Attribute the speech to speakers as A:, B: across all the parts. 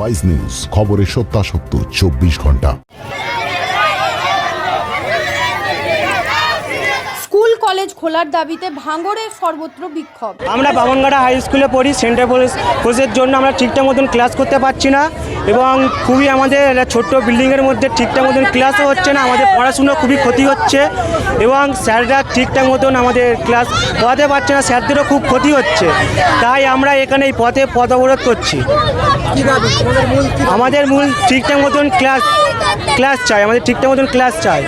A: Wise news খবরের সত্যাসত্য চব্বিশ ঘণ্টা
B: স্কুল কলেজ খোলার দাবিতে ভাঙড়ে সর্বত্র বিক্ষোভ।
C: আমরা বামনগাড়া হাই স্কুলে পড়ি সেন্টার কোর্সের জন্য আমরা ঠিকঠাক মতন ক্লাস করতে পারছি না এবং খুবই আমাদের ছোট্ট বিল্ডিংয়ের মধ্যে ঠিকঠাক মতন ক্লাসও হচ্ছে না, আমাদের পড়াশুনো খুবই ক্ষতি হচ্ছে এবং স্যাররা ঠিকঠাক মতন আমাদের ক্লাস পড়াতে পারছে না, স্যারদেরও খুব ক্ষতি হচ্ছে। তাই আমরা এখানে এই পথে পথ অবরোধ করছি। আমাদের মূল ঠিকঠাক মতন ক্লাস ক্লাস চাই, আমাদের ঠিকঠাক মতন ক্লাস চাই।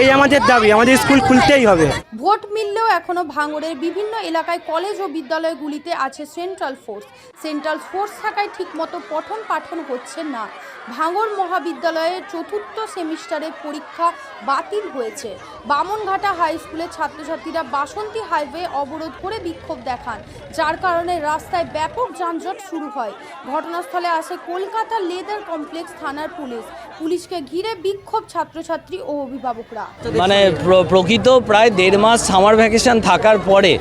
C: এই আমাদের দাবি, আমাদের স্কুল খুলতেই হবে।
B: ভোট মিললেও এখনও ভাঙড়ের বিভিন্ন এলাকায় কলেজ ও বিদ্যালয়গুলিতে আছে সেন্ট্রাল ফোর্স। সেন্ট্রাল ফোর্স থাকায় ঠিকমতো পঠন পাঠন হচ্ছে না। ভাঙড় মহাবিদ্যালয়ের চতুর্থ সেমিস্টারের পরীক্ষা বাতিল হয়েছে। বামনঘাটা হাই স্কুলের ছাত্রছাত্রীরা বাসন্তী হাইওয়ে অবরোধ করে বিক্ষোভ দেখান, যার কারণে রাস্তায় ব্যাপক যানজট শুরু হয়। ঘটনাস্থলে আসে কলকাতা লেদার কমপ্লেক্স থানার পুলিশ। পুলিশকে ঘিরে বিক্ষোভ ছাত্রছাত্রী ও অভিভাবকরা।
D: মানে প্রকৃত প্রায় দেড় মাস সামার ভ্যাকেশন থাকার পরে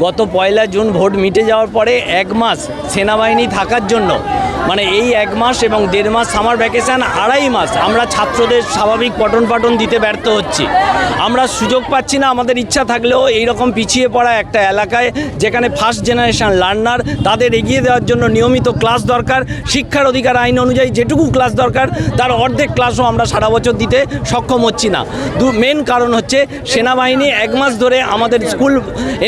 D: গত পয়লা জুন ভোট মিটে যাওয়ার পরে এক মাস সেনাবাহিনী থাকার জন্য মানে এই এক মাস এবং দেড় মাস সামার ভ্যাকেশন আড়াই মাস আমরা ছাত্রদের স্বাভাবিক পঠন পাঠন দিতে ব্যর্থ হচ্ছি। আমরা সুযোগ পাচ্ছি না, আমাদের ইচ্ছা থাকলেও এই রকম পিছিয়ে পড়া একটা এলাকায় যেখানে ফার্স্ট জেনারেশন লার্নার তাদের এগিয়ে দেওয়ার জন্য নিয়মিত ক্লাস দরকার, শিক্ষার অধিকার, আইন অনুযায়ী যেটুকু ক্লাস দরকার, তার অর্ধেক ক্লাসও আমরা সারা বছর দিতে সক্ষম হচ্ছি না। দু মেন কারণ হচ্ছে সেনাবাহিনী এক মাস ধরে আমাদের স্কুল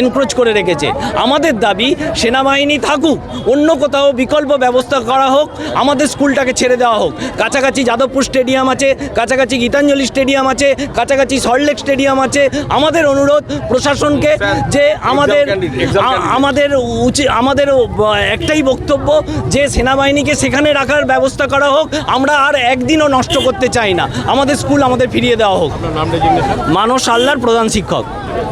D: এনক্রোচ করে রেখেছে। আমাদের দাবি, সেনাবাহিনী থাকুক, অন্য কোথাও বিকল্প ব্যবস্থা করা হোক আমাদের স্কুলটাকে ছেড়ে দেওয়া হোক। কাছাকাছি যাদবপুর স্টেডিয়াম আছে কাছাকাছি গীতাঞ্জলি স্টেডিয়াম আছে কাছাকাছি সল্টলেক স্টেডিয়াম আছে। আমাদের অনুরোধ প্রশাসনকে যে আমাদের আমাদের উচিত আমাদের একটাই বক্তব্য যে সেনাবাহিনীকে সেখানে রাখার ব্যবস্থা করা হোক আমরা আর একদিনও নষ্ট করতে চাই না। আমাদের স্কুল আমাদের ফিরিয়ে দেওয়া হোক। মানস আল্লাহর প্রধান শিক্ষক।